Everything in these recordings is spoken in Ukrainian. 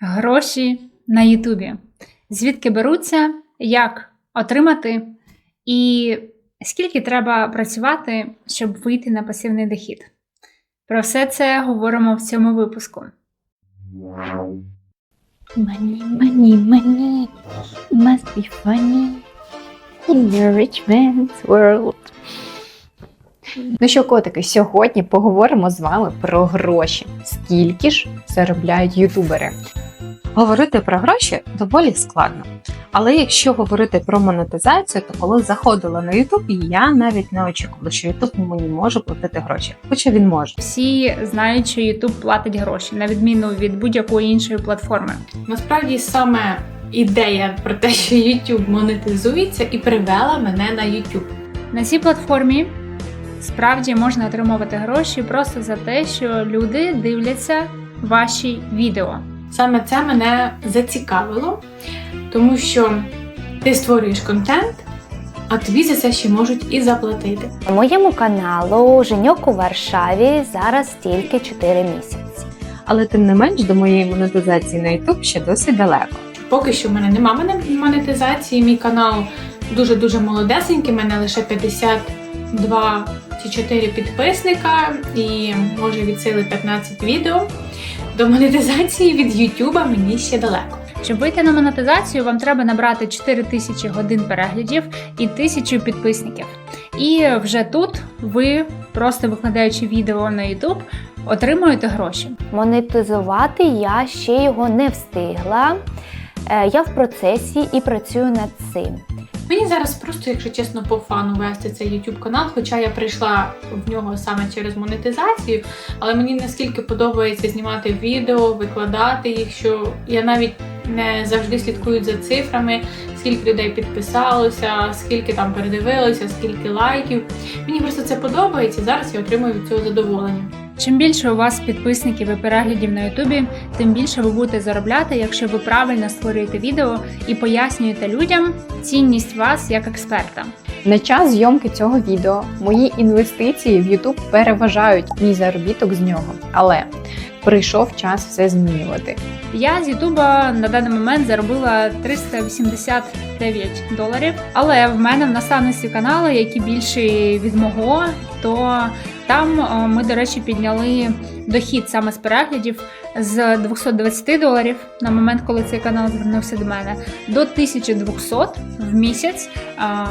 Гроші на Ютубі. Звідки беруться, як отримати, і скільки треба працювати, щоб вийти на пасивний дохід. Про все це говоримо в цьому випуску. Money, money, money. Must be funny. In the rich man's world. Ну що, котики, сьогодні поговоримо з вами про гроші. Скільки ж заробляють ютубери? Говорити про гроші доволі складно. Але якщо говорити про монетизацію, то коли заходила на YouTube, я навіть не очікувала, що YouTube мені може платити гроші. Хоча він може. Всі знають, що YouTube платить гроші, на відміну від будь-якої іншої платформи. Насправді саме ідея про те, що YouTube монетизується, і привела мене на YouTube. На цій платформі справді можна отримувати гроші просто за те, що люди дивляться ваші відео. Саме це мене зацікавило, тому що ти створюєш контент, а тобі за це ще можуть і заплатити. Моєму каналу Женьок у Варшаві зараз тільки 4 місяці. Але тим не менш до моєї монетизації на YouTube ще досить далеко. Поки що в мене немає монетизації, мій канал дуже-дуже молодесенький, в мене лише 52 чи 4 підписника і може від сили 15 відео. До монетизації від YouTube мені ще далеко. Щоб вийти на монетизацію, вам треба набрати 4000 годин переглядів і 1000 підписників. І вже тут ви, просто викладаючи відео на YouTube, отримуєте гроші. Монетизувати я ще його не встигла. Е, Я в процесі і працюю над цим. Мені зараз просто, якщо чесно, по фану вести цей YouTube канал, хоча я прийшла в нього саме через монетизацію, але мені наскільки подобається знімати відео, викладати їх, що я навіть не завжди слідкую за цифрами, скільки людей підписалося, скільки там передивилося, скільки лайків. Мені просто це подобається. Зараз я отримую від цього задоволення. Чим більше у вас підписників і переглядів на Ютубі, тим більше ви будете заробляти, якщо ви правильно створюєте відео і пояснюєте людям цінність вас як експерта. На час зйомки цього відео мої інвестиції в YouTube переважають мій заробіток з нього. Але прийшов час все змінювати. Я з Ютуба на даний момент заробила 389 доларів. Але в мене в наставництві каналу, які більші від мого, то там ми, до речі, підняли дохід саме з переглядів з 220 доларів на момент, коли цей канал звернувся до мене, до 1200 в місяць а,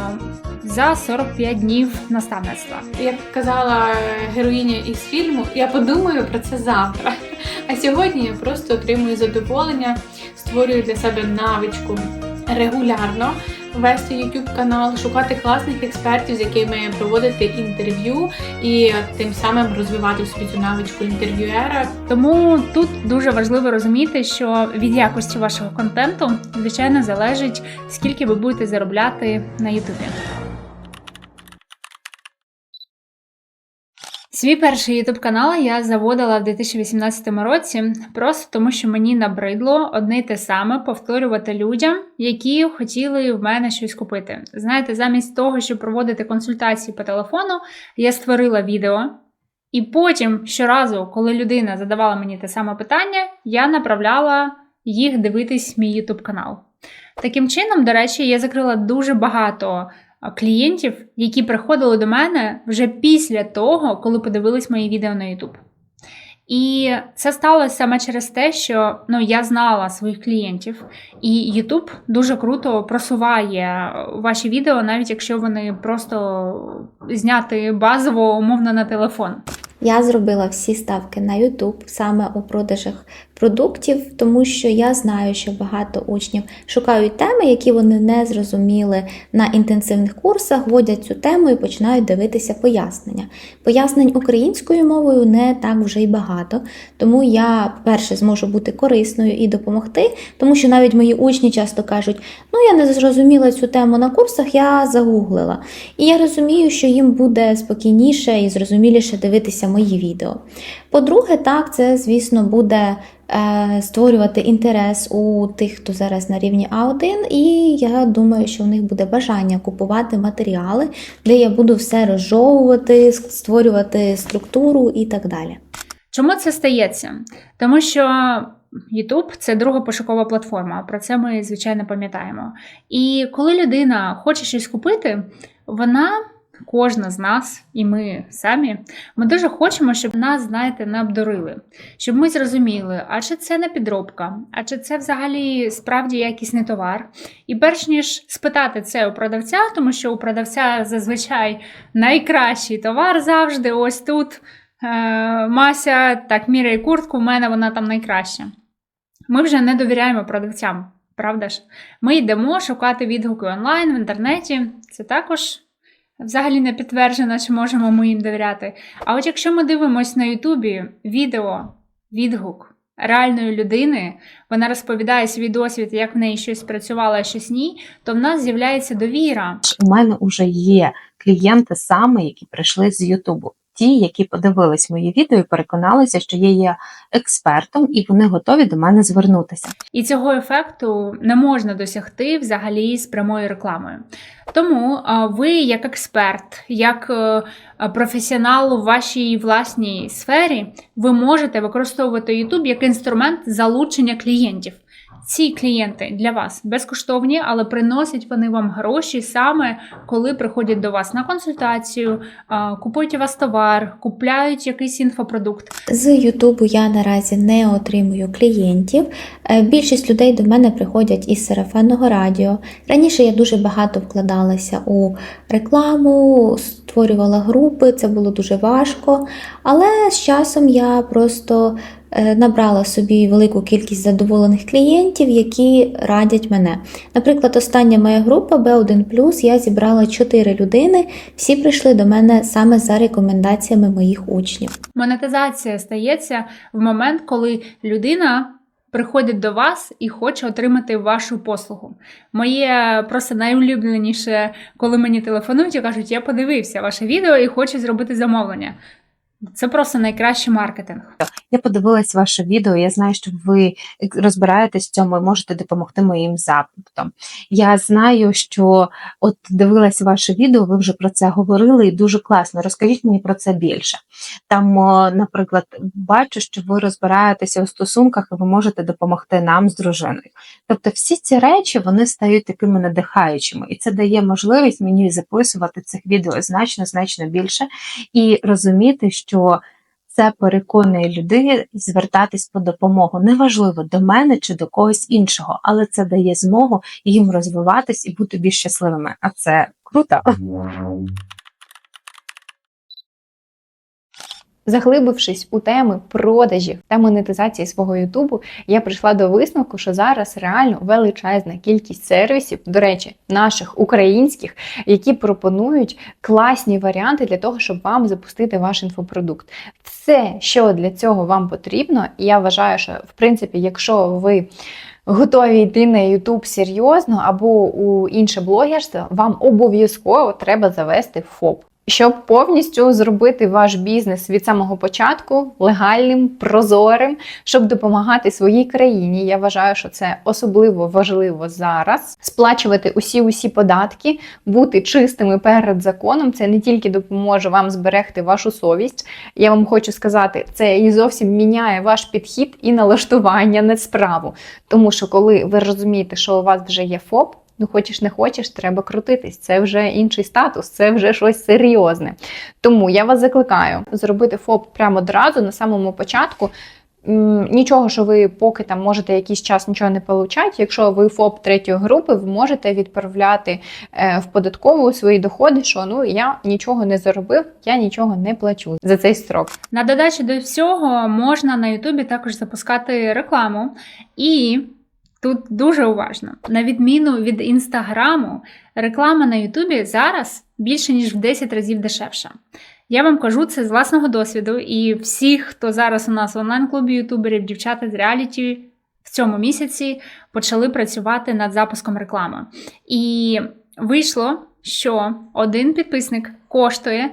за 45 днів наставництва. Як казала героїня із фільму, я подумаю про це завтра. А сьогодні я просто отримую задоволення, створюю для себе навичку регулярно вести YouTube канал, шукати класних експертів, з якими проводити інтерв'ю і тим самим розвивати собі цю навичку інтерв'юера. Тому тут дуже важливо розуміти, що від якості вашого контенту, звичайно, залежить, скільки ви будете заробляти на Ютубі. Свій перший YouTube канал я заводила в 2018 році, просто тому що мені набридло одне й те саме повторювати людям, які хотіли в мене щось купити. Знаєте, замість того, щоб проводити консультації по телефону, я створила відео. І потім щоразу, коли людина задавала мені те саме питання, я направляла їх дивитись мій YouTube канал. Таким чином, до речі, я закрила дуже багато клієнтів, які приходили до мене вже після того, коли подивились мої відео на YouTube. І це сталося саме через те, що ну, я знала своїх клієнтів, і YouTube дуже круто просуває ваші відео, навіть якщо вони просто зняти базово умовно на телефон. Я зробила всі ставки на YouTube саме у продажах продуктів, тому що я знаю, що багато учнів шукають теми, які вони не зрозуміли на інтенсивних курсах, вводять цю тему і починають дивитися пояснення. Пояснень українською мовою не так вже й багато, тому я перше зможу бути корисною і допомогти, тому що навіть мої учні часто кажуть: ну я не зрозуміла цю тему на курсах, я загуглила. І я розумію, що їм буде спокійніше і зрозуміліше дивитися мої відео. По-друге, так, це, звісно, буде е, створювати інтерес у тих, хто зараз на рівні А1, і я думаю, що у них буде бажання купувати матеріали, де я буду все розжовувати, створювати структуру і так далі. Чому це стається? Тому що YouTube це друга пошукова платформа. Про це ми звичайно пам'ятаємо. І коли людина хоче щось купити, вона. Кожна з нас, і ми самі, ми дуже хочемо, щоб нас, знаєте, не обдурили, щоб ми зрозуміли, а чи це не підробка, а чи це взагалі справді якісний товар. І перш ніж спитати це у продавця, тому що у продавця зазвичай найкращий товар завжди ось тут. Е, Мася, так, міряє куртку, в мене вона там найкраща. Ми вже не довіряємо продавцям, правда ж? Ми йдемо шукати відгуки онлайн в інтернеті. Це також взагалі не підтверджено, чи можемо ми їм довіряти. А от якщо ми дивимося на Ютубі відео, відгук реальної людини, вона розповідає свій досвід, як в неї щось працювало, а щось ні, то в нас з'являється довіра. У мене вже є клієнти саме, які прийшли з Ютубу. Ті, які подивились мої відео і переконалися, що я є експертом, і вони готові до мене звернутися. І цього ефекту не можна досягти взагалі з прямою рекламою. Тому ви, як експерт, як е, професіонал у вашій власній сфері, ви можете використовувати YouTube як інструмент залучення клієнтів. Ці клієнти для вас безкоштовні, але приносять вони вам гроші саме коли приходять до вас на консультацію, купують у вас товар, купляють якийсь інфопродукт. З Ютубу я наразі не отримую клієнтів. Е, Більшість людей до мене приходять із сарафанного радіо. Раніше я дуже багато вкладалася у рекламу, створювала групи, це було дуже важко. Але з часом я просто набрала собі велику кількість задоволених клієнтів, які радять мене. Наприклад, остання моя група B1 я зібрала 4 людини, всі прийшли до мене саме за рекомендаціями моїх учнів. Монетизація стається в момент, коли людина приходить до вас і хоче отримати вашу послугу. Моє просто найулюбленіше, коли мені телефонують і кажуть, я подивився ваше відео і хочу зробити замовлення. Це просто найкращий маркетинг. Я подивилась ваше відео, я знаю, що ви розбираєтесь в цьому і можете допомогти моїм запитам. Я знаю, що от дивилась ваше відео, ви вже про це говорили, і дуже класно. Розкажіть мені про це більше. Там, наприклад, бачу, що ви розбираєтеся у стосунках і ви можете допомогти нам з дружиною. Тобто, всі ці речі вони стають такими надихаючими, і це дає можливість мені записувати цих відео значно значно більше і розуміти, що це переконує людей звертатись по допомогу. Неважливо до мене чи до когось іншого, але це дає змогу їм розвиватись і бути більш щасливими. А це круто. Заглибившись у теми продажів та монетизації свого Ютубу, я прийшла до висновку, що зараз реально величезна кількість сервісів, до речі, наших українських, які пропонують класні варіанти для того, щоб вам запустити ваш інфопродукт. Все, що для цього вам потрібно, і я вважаю, що в принципі, якщо ви готові йти на YouTube серйозно або у інше блогерство, вам обов'язково треба завести ФОП. Щоб повністю зробити ваш бізнес від самого початку легальним, прозорим, щоб допомагати своїй країні. Я вважаю, що це особливо важливо зараз. Сплачувати усі усі податки, бути чистими перед законом. Це не тільки допоможе вам зберегти вашу совість. Я вам хочу сказати, це і зовсім міняє ваш підхід і налаштування на справу. Тому що, коли ви розумієте, що у вас вже є ФОП. Ну, хочеш не хочеш, треба крутитись. Це вже інший статус, це вже щось серйозне. Тому я вас закликаю зробити ФОП прямо одразу на самому початку. Нічого, що ви поки там можете якийсь час нічого не получати. Якщо ви ФОП третьої групи, ви можете відправляти е, в податкову свої доходи, що ну я нічого не заробив, я нічого не плачу за цей строк. На додачу до всього можна на Ютубі також запускати рекламу. І тут дуже уважно, на відміну від інстаграму, реклама на Ютубі зараз більше ніж в 10 разів дешевша. Я вам кажу це з власного досвіду, і всі, хто зараз у нас в онлайн-клубі ютуберів, дівчата з реаліті в цьому місяці почали працювати над запуском реклами. І вийшло, що один підписник коштує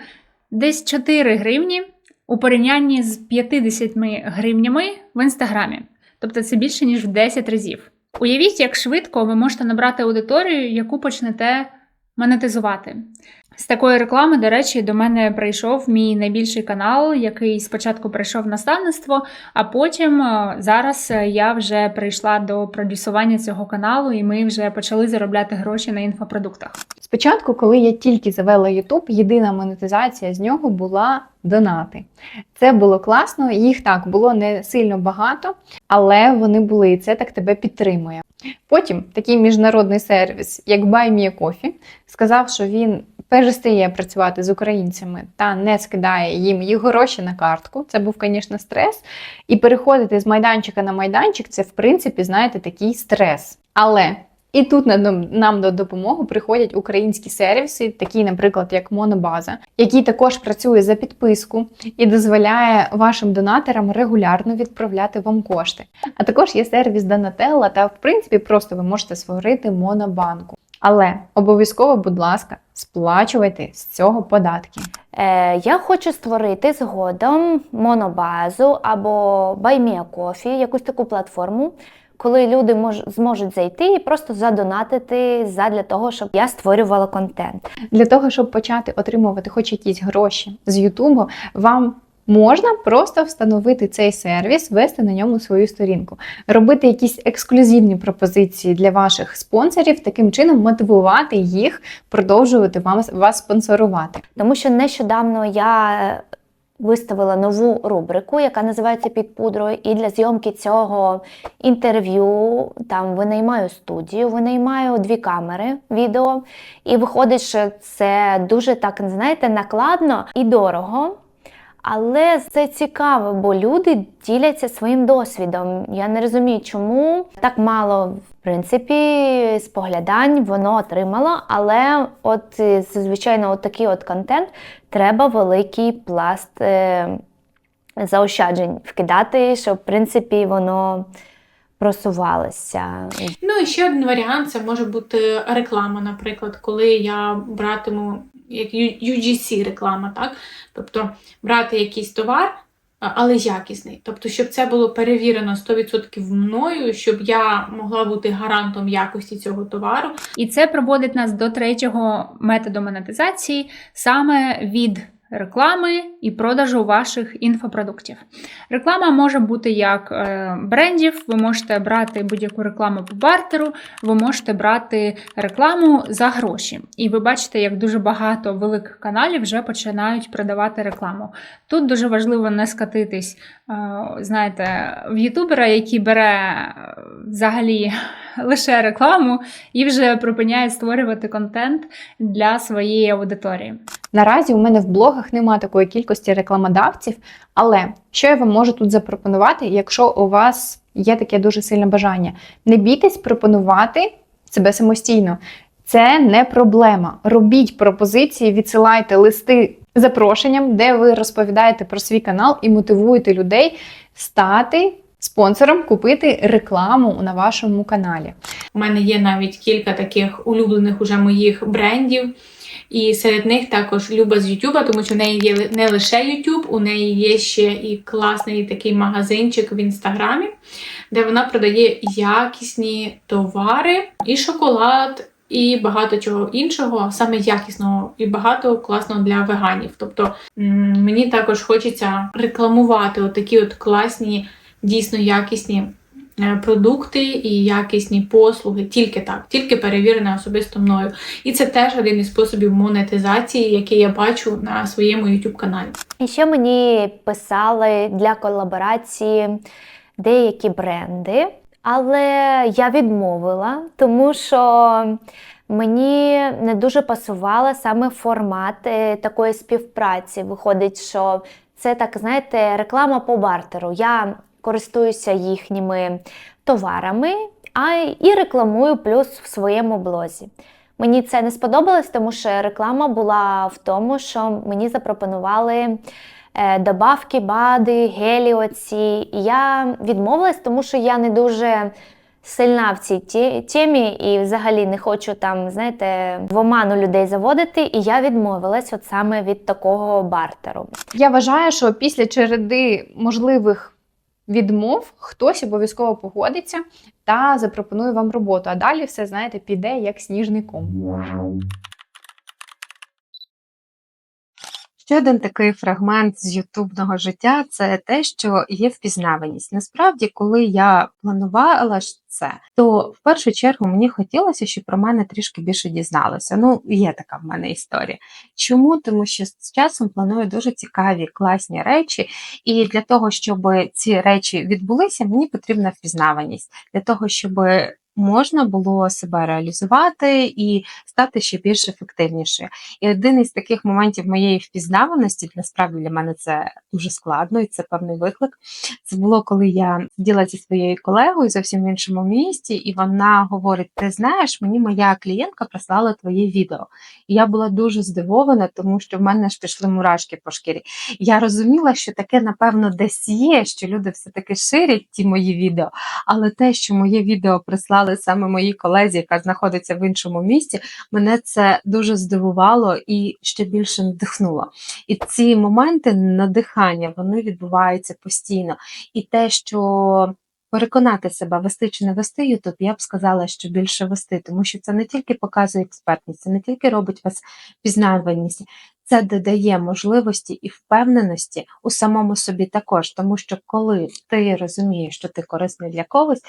десь 4 гривні у порівнянні з 50 гривнями в інстаграмі. Тобто це більше ніж в 10 разів. Уявіть, як швидко ви можете набрати аудиторію, яку почнете монетизувати. З такої реклами, до речі, до мене прийшов мій найбільший канал, який спочатку прийшов наставництво, а потім е, зараз е, я вже прийшла до продюсування цього каналу, і ми вже почали заробляти гроші на інфопродуктах. Спочатку, коли я тільки завела YouTube, єдина монетизація з нього була донати. Це було класно, їх так було не сильно багато, але вони були, і це так тебе підтримує. Потім такий міжнародний сервіс, як Buy Me a Coffee, сказав, що він перестає працювати з українцями та не скидає їм їх гроші на картку. Це був, звісно, стрес. І переходити з майданчика на майданчик це, в принципі, знаєте, такий стрес. Але і тут нам до допомоги приходять українські сервіси, такі, наприклад, як Монобаза, який також працює за підписку і дозволяє вашим донаторам регулярно відправляти вам кошти. А також є сервіс Donatella, та в принципі просто ви можете створити монобанку. Але обов'язково, будь ласка, сплачуйте з цього податки. Е, я хочу створити згодом монобазу або BuyMeACoffee, якусь таку платформу, коли люди мож, зможуть зайти і просто задонатити задля того, щоб я створювала контент. Для того, щоб почати отримувати хоч якісь гроші з Ютубу, вам можна просто встановити цей сервіс, вести на ньому свою сторінку, робити якісь ексклюзивні пропозиції для ваших спонсорів, таким чином мотивувати їх продовжувати вам вас спонсорувати. Тому що нещодавно я е, виставила нову рубрику, яка називається Під пудрою. І для зйомки цього інтерв'ю там винаймаю студію, винаймаю дві камери відео. І виходить, що це дуже так, знаєте, накладно і дорого. Але це цікаво, бо люди діляться своїм досвідом. Я не розумію, чому так мало, в принципі, споглядань воно отримало. Але от е, звичайно, от такий от контент треба великий пласт е, заощаджень вкидати, щоб в принципі воно просувалося. Ну і ще один варіант це може бути реклама, наприклад, коли я братиму як UGC реклама, так? Тобто брати якийсь товар, але якісний. Тобто, щоб це було перевірено 100% мною, щоб я могла бути гарантом якості цього товару. І це проводить нас до третього методу монетизації саме від реклами і продажу ваших інфопродуктів. Реклама може бути як е, брендів, ви можете брати будь-яку рекламу по бартеру, ви можете брати рекламу за гроші. І ви бачите, як дуже багато великих каналів вже починають продавати рекламу. Тут дуже важливо не скатитись, е, знаєте, в ютубера, який бере е, взагалі лише рекламу і вже припиняє створювати контент для своєї аудиторії. Наразі у мене в блогах немає такої кількості рекламодавців, але що я вам можу тут запропонувати, якщо у вас є таке дуже сильне бажання? Не бійтесь пропонувати себе самостійно. Це не проблема. Робіть пропозиції, відсилайте листи запрошенням, де ви розповідаєте про свій канал і мотивуєте людей стати спонсором, купити рекламу на вашому каналі. У мене є навіть кілька таких улюблених уже моїх брендів. І серед них також Люба з Ютуба, тому що в неї є не лише Ютуб, у неї є ще і класний такий магазинчик в інстаграмі, де вона продає якісні товари, і шоколад, і багато чого іншого, саме якісного, і багато класного для веганів. Тобто мені також хочеться рекламувати отакі от класні, дійсно якісні продукти і якісні послуги, тільки так, тільки перевірене особисто мною. І це теж один із способів монетизації, який я бачу на своєму YouTube каналі. І ще мені писали для колаборації деякі бренди, але я відмовила, тому що мені не дуже пасувала саме формат е, такої співпраці. Виходить, що це так, знаєте, реклама по бартеру. Я користуюся їхніми товарами, а і рекламую плюс в своєму блозі. Мені це не сподобалось, тому що реклама була в тому, що мені запропонували е, добавки, бади, гелі оці. І я відмовилась, тому що я не дуже сильна в цій темі і взагалі не хочу там, знаєте, в оману людей заводити. І я відмовилась от саме від такого бартеру. Я вважаю, що після череди можливих відмов хтось обов'язково погодиться та запропонує вам роботу. А далі все, знаєте, піде як сніжний ком. Ще один такий фрагмент з ютубного життя це те, що є впізнаваність. Насправді, коли я планувала це, то в першу чергу мені хотілося, щоб про мене трішки більше дізналося. Ну, є така в мене історія. Чому? Тому що з часом планую дуже цікаві, класні речі, і для того, щоб ці речі відбулися, мені потрібна впізнаваність для того, щоб можна було себе реалізувати і стати ще більш ефективнішою. І один із таких моментів моєї впізнаваності, насправді для мене це дуже складно, і це певний виклик. Це було, коли я сиділа зі своєю колегою зовсім в іншому місті, і вона говорить: Ти знаєш, мені моя клієнтка прислала твоє відео. І я була дуже здивована, тому що в мене ж пішли мурашки по шкірі. Я розуміла, що таке, напевно, десь є, що люди все-таки ширять ті мої відео, але те, що моє відео прислали саме моїй колезі, яка знаходиться в іншому місті, мене це дуже здивувало і ще більше надихнуло. І ці моменти надихання вони відбуваються постійно. І те, що переконати себе, вести чи не вести Ютуб, я б сказала, що більше вести, тому що це не тільки показує експертність, це не тільки робить вас пізнаваність, це додає можливості і впевненості у самому собі також, тому що коли ти розумієш, що ти корисний для когось,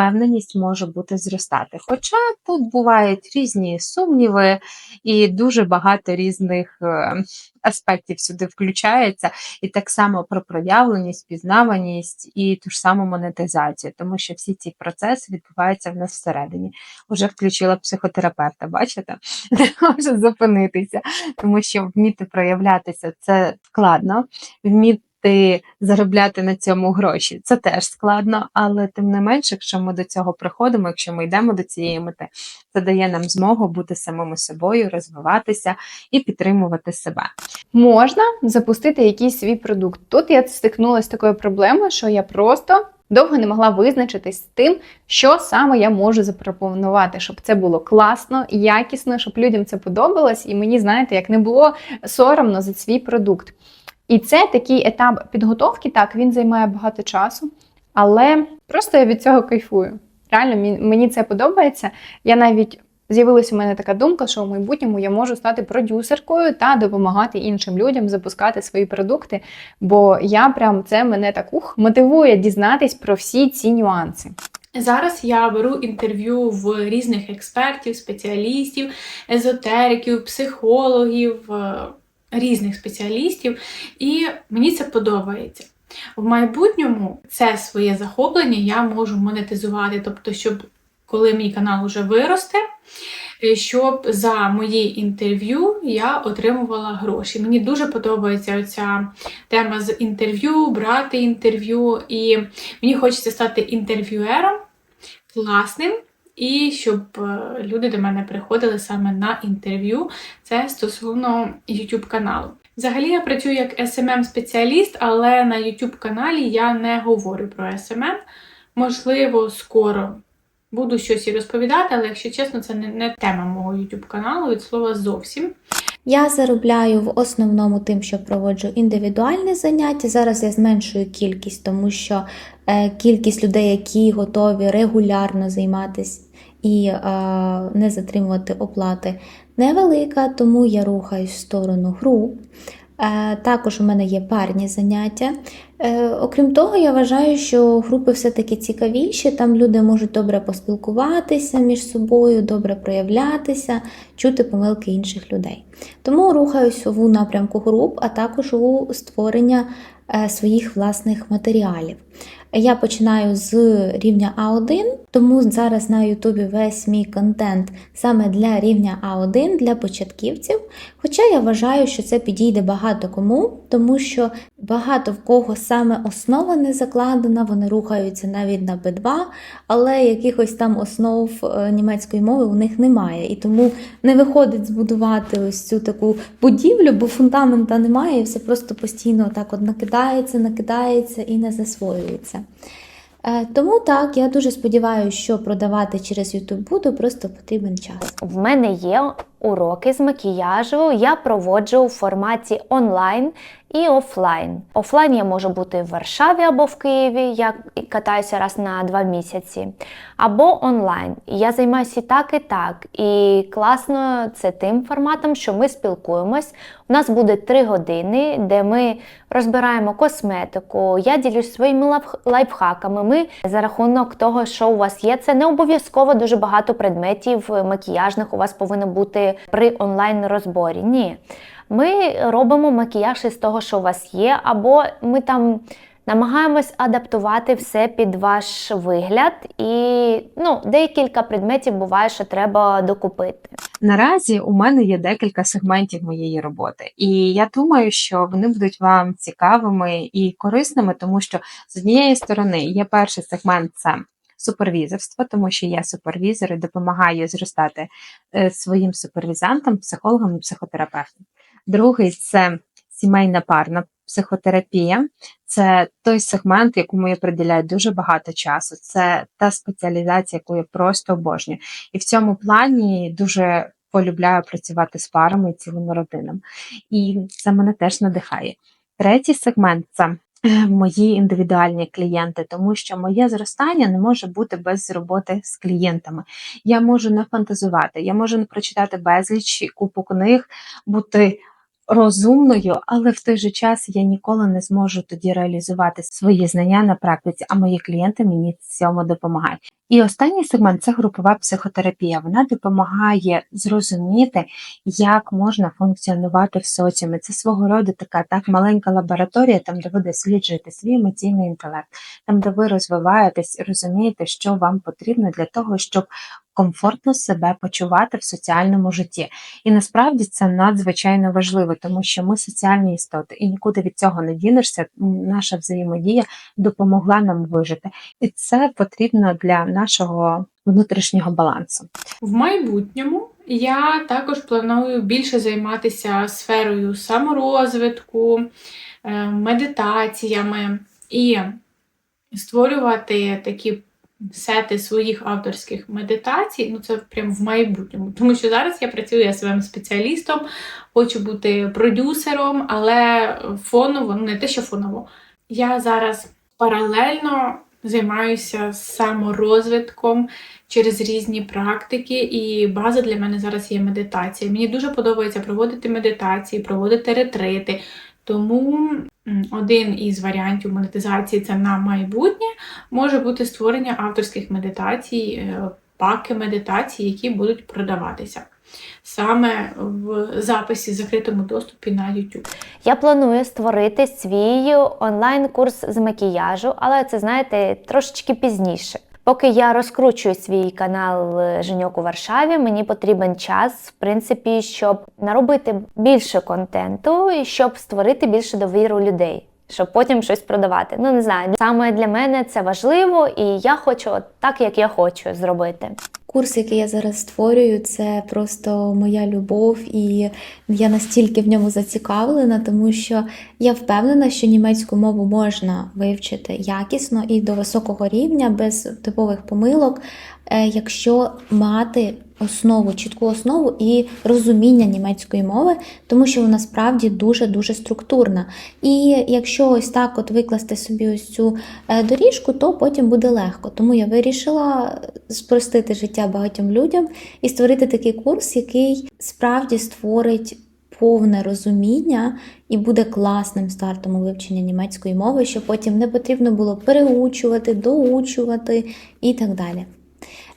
впевненість може бути зростати. Хоча тут бувають різні сумніви і дуже багато різних е, аспектів сюди включається, і так само про проявленість, пізнаваність і ту ж саму монетизацію, тому що всі ці процеси відбуваються в нас всередині. Уже включила психотерапевта, бачите? Не може зупинитися, тому що вміти проявлятися це складно, вміти заробляти на цьому гроші. Це теж складно, але тим не менше, якщо ми до цього приходимо, якщо ми йдемо до цієї мети, це дає нам змогу бути самими собою, розвиватися і підтримувати себе. Можна запустити якийсь свій продукт. Тут я стикнулася з такою проблемою, що я просто довго не могла визначитись з тим, що саме я можу запропонувати, щоб це було класно, якісно, щоб людям це подобалось, і мені, знаєте, як не було соромно за свій продукт. І це такий етап підготовки, так, він займає багато часу, але просто я від цього кайфую. Реально, мені- це подобається. Я навіть з'явилася у мене така думка, що в майбутньому я можу стати продюсеркою та допомагати іншим людям запускати свої продукти. Бо я прям це мене так ух, мотивує дізнатись про всі ці нюанси. Зараз я беру інтерв'ю в різних експертів, спеціалістів, езотериків, психологів, е, різних спеціалістів, і мені це подобається. В майбутньому це своє захоплення я можу монетизувати, тобто, щоб коли мій канал вже виросте, е, щоб за мої інтерв'ю я отримувала гроші. Мені дуже подобається ця тема з інтерв'ю, брати інтерв'ю, і мені хочеться стати інтерв'юером класним. І щоб е, люди до мене приходили саме на інтерв'ю. Це стосовно YouTube каналу. Взагалі я працюю як smm спеціаліст але на YouTube каналі я не говорю про SMM. Можливо, скоро буду щось і розповідати, але якщо чесно, це не, тема мого YouTube каналу від слова зовсім. Я заробляю в основному тим, що проводжу індивідуальні заняття. Зараз я зменшую кількість, тому що е, кількість людей, які готові регулярно займатися і е, не затримувати оплати, невелика, тому я рухаюсь в сторону груп. Е, Також у мене є парні заняття. Е, Окрім того, я вважаю, що групи все-таки цікавіші, там люди можуть добре поспілкуватися між собою, добре проявлятися, чути помилки інших людей. Тому рухаюсь у напрямку груп, а також у створення е, своїх власних матеріалів. Я починаю з рівня А1, тому зараз на Ютубі весь мій контент саме для рівня А1 для початківців. Хоча я вважаю, що це підійде багато кому, тому що багато в кого саме основа не закладена, вони рухаються навіть на B2, але якихось там основ е, німецької мови у них немає. І тому не виходить збудувати ось цю таку будівлю, бо фундамента немає, і все просто постійно так от накидається, накидається і не засвоюється. Е, Тому так, я дуже сподіваюся, що продавати через YouTube буду, просто потрібен час. В мене є уроки з макіяжу я проводжу у форматі онлайн і офлайн. Офлайн я можу бути в Варшаві або в Києві, я катаюся раз на два місяці, або онлайн. Я займаюся і так, і так. І класно це тим форматом, що ми спілкуємось. У нас буде три години, де ми розбираємо косметику. Я ділюсь своїми лайфхаками. Ми за рахунок того, що у вас є, це не обов'язково дуже багато предметів макіяжних у вас повинно бути при онлайн розборі. Ні. Ми робимо макіяж із того, що у вас є, або ми там намагаємось адаптувати все під ваш вигляд, і ну, декілька предметів буває, що треба докупити. Наразі у мене є декілька сегментів моєї роботи, і я думаю, що вони будуть вам цікавими і корисними, тому що з однієї сторони є перший сегмент це супервізорство, тому що я супервізор і допомагаю зростати е, своїм супервізантам, психологам і психотерапевтам. Другий це сімейна парна психотерапія. Це той сегмент, якому я приділяю дуже багато часу. Це та спеціалізація, яку я просто обожнюю. І в цьому плані дуже полюбляю працювати з парами і цілими родинами. І це мене теж надихає. Третій сегмент це мої індивідуальні клієнти, тому що моє зростання не може бути без роботи з клієнтами. Я можу не фантазувати, я можу не прочитати безліч купу книг, бути розумною, але в той же час я ніколи не зможу тоді реалізувати свої знання на практиці, а мої клієнти мені цьому допомагають. І останній сегмент це групова психотерапія. Вона допомагає зрозуміти, як можна функціонувати в соціумі. Це свого роду така так маленька лабораторія, там де ви досліджуєте свій емоційний інтелект, там де ви розвиваєтесь розумієте, що вам потрібно для того, щоб комфортно себе почувати в соціальному житті. І насправді це надзвичайно важливо, тому що ми соціальні істоти, і нікуди від цього не дінешся. Наша взаємодія допомогла нам вижити, і це потрібно для нашого внутрішнього балансу. В майбутньому я також планую більше займатися сферою саморозвитку, е, медитаціями і створювати такі сети своїх авторських медитацій. Ну, це прямо в майбутньому. Тому що зараз я працюю smm спеціалістом, хочу бути продюсером, але фоново, ну не те, що фоново. Я зараз паралельно займаюся саморозвитком через різні практики, і база для мене зараз є медитація. Мені дуже подобається проводити медитації, проводити ретрити. Тому один із варіантів монетизації це на майбутнє може бути створення авторських медитацій, е, паки медитацій, які будуть продаватися саме в записі закритому доступі на YouTube. Я планую створити свій онлайн-курс з макіяжу, але це, знаєте, трошечки пізніше. Поки я розкручую свій канал е, Женьок у Варшаві, мені потрібен час, в принципі, щоб наробити більше контенту і щоб створити більше довіру людей, щоб потім щось продавати. Ну не знаю, саме для мене це важливо, і я хочу так, як я хочу зробити. Курс, який я зараз створюю, це просто моя любов, і я настільки в ньому зацікавлена, тому що я впевнена, що німецьку мову можна вивчити якісно і до високого рівня, без типових помилок, е, якщо мати основу, чітку основу і розуміння німецької мови, тому що вона справді дуже-дуже структурна. І якщо ось так от викласти собі ось цю е, доріжку, то потім буде легко. Тому я вирішила спростити життя багатьом людям і створити такий курс, який справді створить повне розуміння і буде класним стартом у вивченні німецької мови, щоб потім не потрібно було переучувати, доучувати і так далі.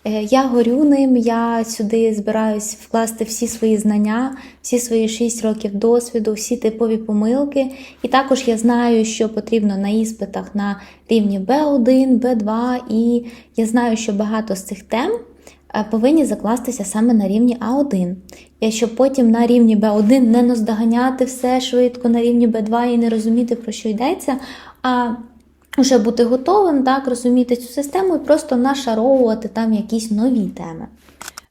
Е, Я горю ним, я сюди збираюсь вкласти всі свої знання, всі свої 6 років досвіду, всі типові помилки. І також я знаю, що потрібно на іспитах на рівні B1, B2, і я знаю, що багато з цих тем е, повинні закластися саме на рівні А1. І щоб потім на рівні Б1 не наздоганяти все швидко на рівні Б2 і не розуміти, про що йдеться, а вже бути готовим, так, розуміти цю систему і просто нашаровувати там якісь нові теми.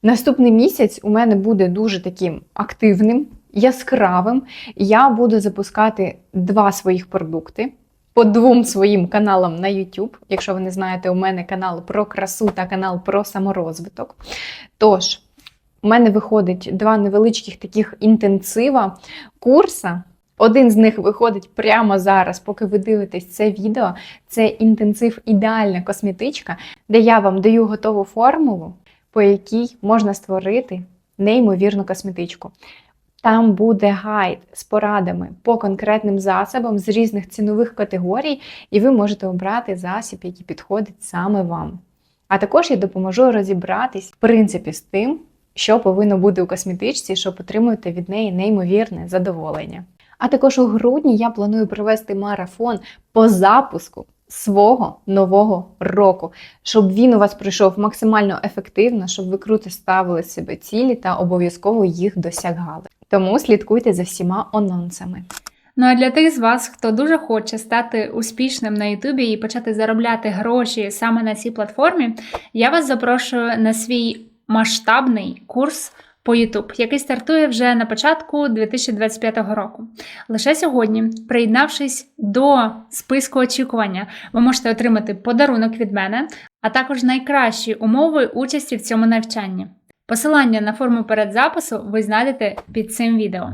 Наступний місяць у мене буде дуже таким активним, яскравим. Я буду запускати два своїх продукти по двом своїм каналам на YouTube. Якщо ви не знаєте, у мене канал про красу та канал про саморозвиток. Тож, У мене виходить два невеличких таких інтенсива курса. Один з них виходить прямо зараз, поки ви дивитесь це відео. Це інтенсив ідеальна косметичка, де я вам даю готову формулу, по якій можна створити неймовірну косметичку. Там буде гайд з порадами по конкретним засобам з різних цінових категорій, і ви можете обрати засіб, який підходить саме вам. А також я допоможу розібратись, в принципі, з тим, що повинно бути у косметичці, щоб отримуєте від неї неймовірне задоволення. А також у грудні я планую провести марафон по запуску свого нового року, щоб він у вас пройшов максимально ефективно, щоб ви круто ставили себе цілі та обов'язково їх досягали. Тому слідкуйте за всіма анонсами. Ну а для тих з вас, хто дуже хоче стати успішним на Ютубі і почати заробляти гроші саме на цій платформі, я вас запрошую на свій масштабний курс по YouTube, який стартує вже на початку 2025 року. Лише сьогодні, приєднавшись до списку очікування, ви можете отримати подарунок від мене, а також найкращі умови участі в цьому навчанні. Посилання на форму передзапису ви знайдете під цим відео.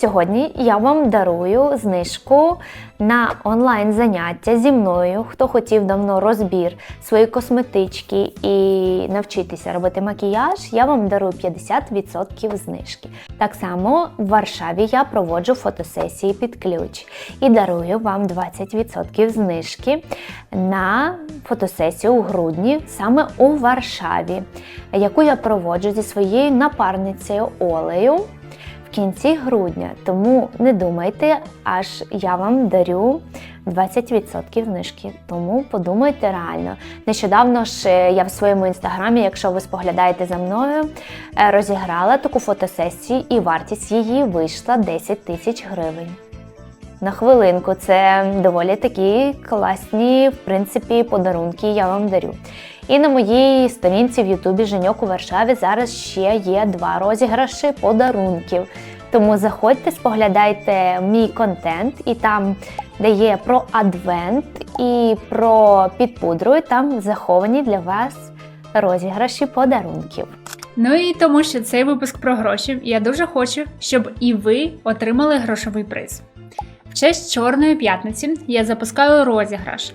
Сьогодні я вам дарую знижку на онлайн заняття зі мною. Хто хотів давно розбір своєї косметички і навчитися робити макіяж, я вам дарую 50% знижки. Так само в Варшаві я проводжу фотосесії під ключ і дарую вам 20% знижки на фотосесію у грудні саме у Варшаві, яку я проводжу зі своєю напарницею Олею в кінці грудня. Тому не думайте, аж я вам дарю 20% знижки. Тому подумайте реально. Нещодавно ж е, я в своєму інстаграмі, якщо ви споглядаєте за мною, е, розіграла таку фотосесію, і вартість її вийшла 10 тисяч гривень. На хвилинку, це доволі такі класні, в принципі, подарунки я вам дарю. І на моїй сторінці в Ютубі Женьок у Варшаві зараз ще є два розіграші подарунків. Тому заходьте, споглядайте мій контент, і там, де є про адвент і про підпудру, там заховані для вас розіграші подарунків. Ну і тому, що цей випуск про гроші, я дуже хочу, щоб і ви отримали грошовий приз. В честь Чорної п'ятниці я запускаю розіграш.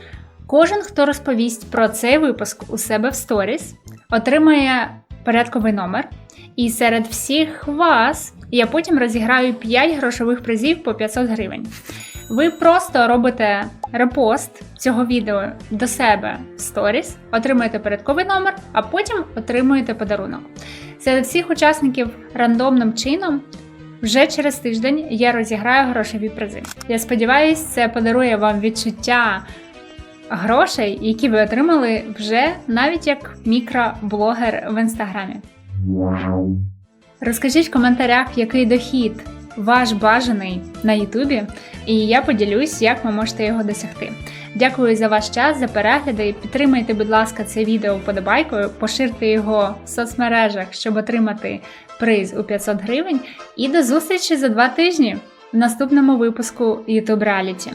Кожен, хто розповість про цей випуск у себе в сторіс, отримає порядковий номер. І серед всіх вас я потім розіграю 5 грошових призів по 500 гривень. Ви просто робите репост цього відео до себе в сторіс, отримуєте порядковий номер, а потім отримуєте подарунок. Серед всіх учасників рандомним чином вже через тиждень я розіграю грошові призи. Я сподіваюся, це подарує вам відчуття грошей, які ви отримали вже навіть як мікроблогер в інстаграмі. Розкажіть в коментарях, який дохід ваш бажаний на Ютубі, і я поділюсь, як ви можете його досягти. Дякую за ваш час, за перегляди. Підтримайте, будь ласка, це відео вподобайкою, поширте його в соцмережах, щоб отримати приз у 500 гривень. І до зустрічі за два тижні в наступному випуску YouTube Reality.